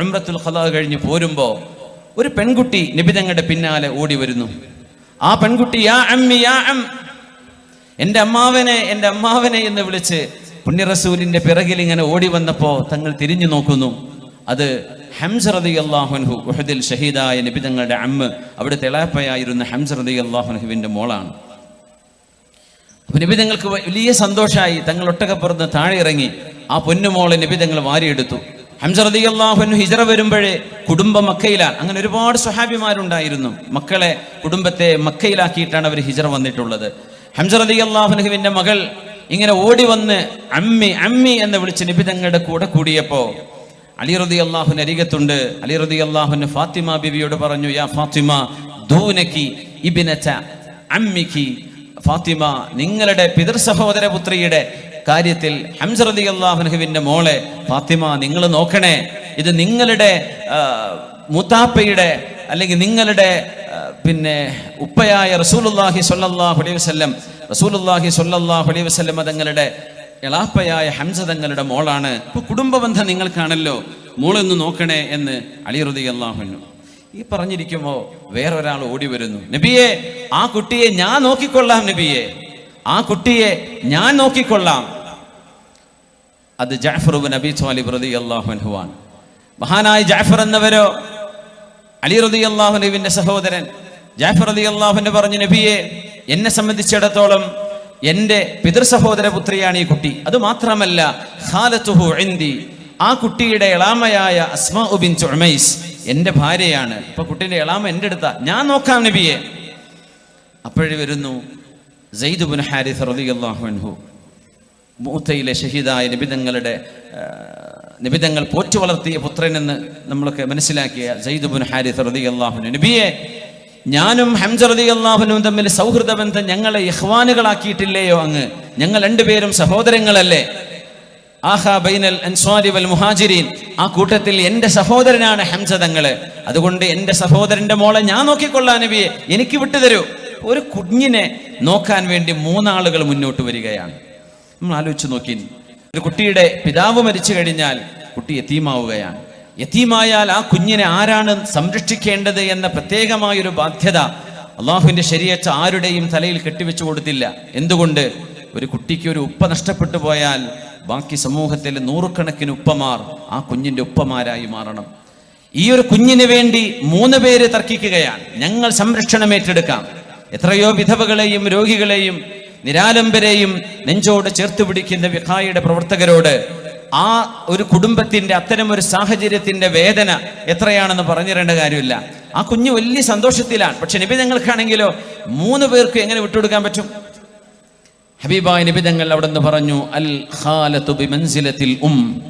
ഉംറത്തുൽ ഖലാ കഴിഞ്ഞ് പോരുമ്പോ ഒരു പെൺകുട്ടി നിബിതങ്ങളുടെ പിന്നാലെ ഓടി വരുന്നു. ആ പെൺകുട്ടി യാ അമ്മി യാ അം. എന്റെ അമ്മാവനെ എന്റെ അമ്മാവനെ എന്ന് വിളിച്ച് പുണ്യറസൂലിന്റെ പിറകിൽ ഇങ്ങനെ ഓടി വന്നപ്പോ തങ്ങൾ തിരിഞ്ഞു നോക്കുന്നു. അത് ഹംസ് റതി അള്ളാഹുൻഹു ഉഹദിൽ ഷഹീദായ നിബിതങ്ങളുടെ അമ്മ അവിടെ തിളാപ്പയായിരുന്ന ഹംസ് റതി അള്ളാഹുൻഹുവിന്റെ മോളാണ്. നിബിതങ്ങൾക്ക് വലിയ സന്തോഷമായി തങ്ങൾ ഒട്ടകപ്പുറത്ത് താഴെ ഇറങ്ങി. ആ പൊന്നുമോളെ നിബിതങ്ങൾ വാരിയെടുത്തു. ഹംസ റതി അള്ളാഹുനു ഹിജറ വരുമ്പോഴേ കുടുംബം മക്കയിലാണ്. അങ്ങനെ ഒരുപാട് സ്വഹാബിമാരുണ്ടായിരുന്നു. മക്കളെ കുടുംബത്തെ മക്കയിലാക്കിയിട്ടാണ് അവർ ഹിജറ വന്നിട്ടുള്ളത്. ഹംസറതി അള്ളാഹുനുഹുവിന്റെ മകൾ ഇങ്ങനെ ഓടി വന്ന് അമ്മി അമ്മി എന്ന് വിളിച്ച് നിബിതങ്ങളുടെ കൂടെ കൂടിയപ്പോ അലി റതി അള്ളാഹുന് അരികത്തുണ്ട്. അലി റതി അള്ളാഹുന് ഫാത്തിമ ബിബിയോട് പറഞ്ഞു യാ ഫാത്തിമ ദൂനക്കി ഇബിനച്ച അമ്മിക്ക് ഫാത്തിമ നിങ്ങളുടെ പിതൃ സഹോദര പുത്രിയുടെ കാര്യത്തിൽ ഹംസറതി റതി അള്ളാഹുനുഹുവിന്റെ മോളെ ഫാത്തിമ നിങ്ങൾ നോക്കണേ. ഇത് നിങ്ങളുടെ മുത്താപ്പയുടെ അല്ലെങ്കിൽ നിങ്ങളുടെ പിന്നെ ഉപ്പയായ റസൂലുല്ലാഹി സ്വല്ലല്ലാഹു അലൈഹി വസല്ലം റസൂലുല്ലാഹി സ്വല്ലല്ലാഹു അലൈഹി വസ്ലം തങ്ങളുടെ എളാപ്പയായ ഹംസ തങ്ങളുടെ മോളാണ്. ഇപ്പൊ കുടുംബ ബന്ധം നിങ്ങൾക്കാണല്ലോ മോളൊന്ന് നോക്കണേ എന്ന് അലി അള്ളാഹുനു ഈ പറഞ്ഞിരിക്കുമ്പോ വേറൊരാൾ ഓടി വരുന്നു. നബിയെ ആ കുട്ടിയെ ഞാൻ നോക്കിക്കൊള്ളാം നബിയെ. ആ കുട്ടിയെ ഞാൻ നോക്കിക്കൊള്ളാം. അത് ജാഫറുബ് നബി സ്വാലിബ് റതി ആണ് മഹാനായ ജാഫർ എന്നവരോ? അലി റതി അള്ളാഹുനുവിന്റെ സഹോദരൻ. ജാഫർ റതി അള്ളാഹുന്റെ പറഞ്ഞു നബിയെ എന്നെ സംബന്ധിച്ചിടത്തോളം എന്റെ പിതൃ സഹോദര പുത്രിയാണ് ഈ കുട്ടി. അത് മാത്രമല്ല ഖാലത്തുഹു ആ കുട്ടിയുടെ എളാമയായ അസ്മാ ഉബിൻ എന്റെ ഭാര്യയാണ്. ഇപ്പൊ കുട്ടിയുടെ എളാമ എന്റെ അടുത്താ. ഞാൻ നോക്കാം നബിയെ. അപ്പോഴേ വരുന്നു സെയ്ദ് ബുൻ ഹാരിസ് അൻഹു മൂത്തയിലെ ഷഹീദായ നിബിതങ്ങളുടെ നിബിതങ്ങൾ പോറ്റു വളർത്തിയ പുത്രനെന്ന് നമ്മളൊക്കെ മനസ്സിലാക്കിയ ജയ്ദുബുൻ ബുൻ റതി റളിയല്ലാഹു നബിയെ ഞാനും ഹംസ അള്ളാഹുനും തമ്മിൽ സൗഹൃദ ബന്ധം ഞങ്ങളെ ഇഹ്വാനുകളാക്കിയിട്ടില്ലയോ അങ്ങ്? ഞങ്ങൾ രണ്ടുപേരും സഹോദരങ്ങളല്ലേ? ആഹാ ബൈനൽ അൻസ്വാരി വൽ മുഹാജിരീൻ. ആ കൂട്ടത്തിൽ എന്റെ സഹോദരനാണ് ഹംസ തങ്ങൾ. അതുകൊണ്ട് എന്റെ സഹോദരന്റെ മോളെ ഞാൻ നോക്കിക്കൊള്ളാൻ നബിയെ. എനിക്ക് വിട്ടുതരൂ. ഒരു കുഞ്ഞിനെ നോക്കാൻ വേണ്ടി മൂന്നാളുകൾ മുന്നോട്ട് വരികയാണ്. നമ്മൾ ആലോചിച്ച് നോക്കി ഒരു കുട്ടിയുടെ പിതാവ് മരിച്ചു കഴിഞ്ഞാൽ കുട്ടി എത്തീമാവുകയാണ് എത്തീമായാൽ ആ കുഞ്ഞിനെ ആരാണ് സംരക്ഷിക്കേണ്ടത് എന്ന പ്രത്യേകമായൊരു ബാധ്യത അള്ളാഹുവിന്റെ ശരീരച്ച ആരുടെയും തലയിൽ കെട്ടിവെച്ചു കൊടുത്തില്ല. എന്തുകൊണ്ട്? ഒരു കുട്ടിക്ക് ഒരു ഉപ്പ നഷ്ടപ്പെട്ടു പോയാൽ ബാക്കി സമൂഹത്തിലെ നൂറുകണക്കിന് ഉപ്പമാർ ആ കുഞ്ഞിന്റെ ഉപ്പമാരായി മാറണം. ഈ ഒരു കുഞ്ഞിന് വേണ്ടി മൂന്ന് പേര് തർക്കിക്കുകയാണ്. ഞങ്ങൾ സംരക്ഷണം ഏറ്റെടുക്കാം. എത്രയോ വിധവകളെയും രോഗികളെയും നിരാലംബരെയും നെഞ്ചോട് ചേർത്ത് പിടിക്കുന്ന വിഖായിയുടെ പ്രവർത്തകരോട് ആ ഒരു കുടുംബത്തിന്റെ അത്തരം ഒരു സാഹചര്യത്തിന്റെ വേദന എത്രയാണെന്ന് പറഞ്ഞിരേണ്ട കാര്യമില്ല. ആ കുഞ്ഞ് വലിയ സന്തോഷത്തിലാണ്. പക്ഷെ നബി ഞങ്ങൾക്കാണെങ്കിലോ മൂന്ന് പേർക്ക് എങ്ങനെ വിട്ടുകൊടുക്കാൻ പറ്റും? ഹബീബായ നിബിതങ്ങൾ അവിടെ നിന്ന് പറഞ്ഞു അൽ ഖാലത്തു ബിമൻസിലത്തിൽ ഉം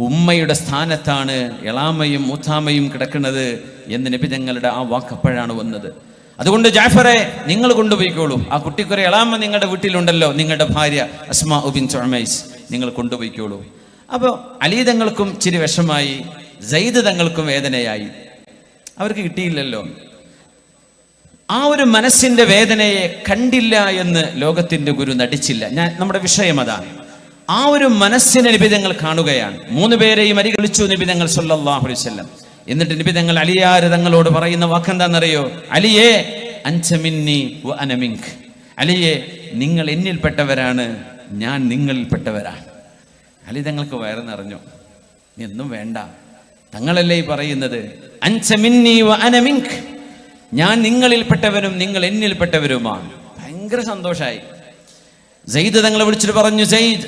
ഉമ്മയുടെ സ്ഥാനത്താണ് എളാമയും മൂത്താമയും കിടക്കുന്നത് എന്ന് നിബിതങ്ങളുടെ ആ വാക്കപ്പോഴാണ് വന്നത്. അതുകൊണ്ട് ജാഫറെ നിങ്ങൾ കൊണ്ടുപോയിക്കോളൂ. ആ കുട്ടിക്കൊരു എളാമ നിങ്ങളുടെ വീട്ടിലുണ്ടല്ലോ നിങ്ങളുടെ ഭാര്യ അസ്മാ ഉബിൻ ചൊമൈസ് നിങ്ങൾ കൊണ്ടുപോയിക്കോളൂ. അപ്പോൾ അലി തങ്ങൾക്കും ചിരി വിഷമായി ജയ്ദ് തങ്ങൾക്കും വേദനയായി. അവർക്ക് കിട്ടിയില്ലല്ലോ. ആ ഒരു മനസ്സിന്റെ വേദനയെ കണ്ടില്ല എന്ന് ലോകത്തിന്റെ ഗുരു നടിച്ചില്ല. ഞാൻ നമ്മുടെ വിഷയം അതാണ്. ആ ഒരു മനസ്സിനെ നിബിതങ്ങൾ കാണുകയാണ്. മൂന്ന് പേരെയും അരികളിച്ചു നിബിതങ്ങൾ സല്ലല്ലാഹു അലൈഹി നബി തങ്ങൾ അലിയാര് തങ്ങളോട് പറയുന്ന വാക്കെന്താണെന്നറിയോ അലിയേ അഞ്ചമിന്നി വ അന മിൻക്. അലിയെ നിങ്ങൾ എന്നിൽപ്പെട്ടവരാണ് ഞാൻ നിങ്ങളിൽപ്പെട്ടവരാണ്. അലി തങ്ങൾക്ക് വയറ് നിറഞ്ഞു. നീ വേണ്ട. തങ്ങളല്ലേ പറയുന്നത്? അഞ്ചമിന്നി വ അന ഞാൻ നിങ്ങളിൽപ്പെട്ടവരും നിങ്ങൾ എന്നിൽപ്പെട്ടവരുമാണ്. ഭയങ്കര സന്തോഷമായി സെയ്ദ് തങ്ങളെ വിളിച്ചിട്ട് പറഞ്ഞു സെയ്ദ്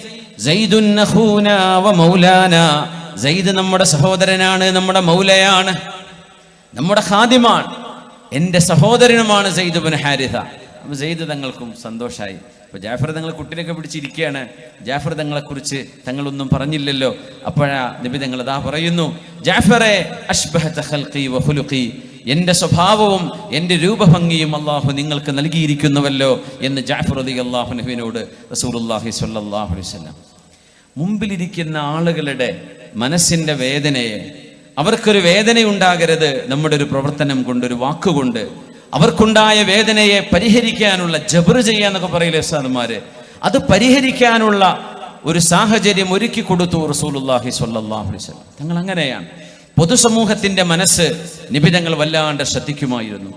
സെയ്ദ് നമ്മുടെ സഹോദരനാണ് നമ്മുടെ മൗലയാണ് നമ്മുടെ ഖാദിമാണ്. എന്റെ സഹോദരനുമാണ് സയ്യിദ് ബുൻ ഹാരിത അപ്പോൾ സെയ്ദ് തങ്ങൾക്കും സന്തോഷമായി അപ്പോൾ ജാഫർ തങ്ങൾ കുട്ടിനൊക്കെ പിടിച്ചിരിക്കുകയാണ്. ജാഫർ തങ്ങളെ കുറിച്ച് തങ്ങളൊന്നും പറഞ്ഞില്ലല്ലോ. അപ്പോഴാ നബി തങ്ങൾ അതാ പറയുന്നു ജാഫറെ വ എന്റെ സ്വഭാവവും എന്റെ രൂപഭംഗിയും അള്ളാഹു നിങ്ങൾക്ക് നൽകിയിരിക്കുന്നുവല്ലോ എന്ന് ജാഫർ അലി അള്ളാഹുനുവിനോട് റസൂലുള്ളാഹി അള്ളാഹി അലൈഹി വസല്ലം. മുമ്പിലിരിക്കുന്ന ആളുകളുടെ മനസ്സിന്റെ വേദനയെ. അവർക്കൊരു വേദനയുണ്ടാകരുത് നമ്മുടെ ഒരു പ്രവർത്തനം കൊണ്ട് ഒരു വാക്കുകൊണ്ട് അവർക്കുണ്ടായ വേദനയെ പരിഹരിക്കാനുള്ള ജബർ ചെയ്യാന്നൊക്കെ പറയില്ലേ ഉസ്താദുമാര്? അത് പരിഹരിക്കാനുള്ള ഒരു സാഹചര്യം ഒരുക്കി കൊടുത്തു റസൂലുള്ളാഹി സ്വല്ലാഹുലിസ് തങ്ങൾ അങ്ങനെയാണ് പൊതുസമൂഹത്തിന്റെ മനസ്സ് നിബിതങ്ങൾ വല്ലാണ്ട് ശ്രദ്ധിക്കുമായിരുന്നു.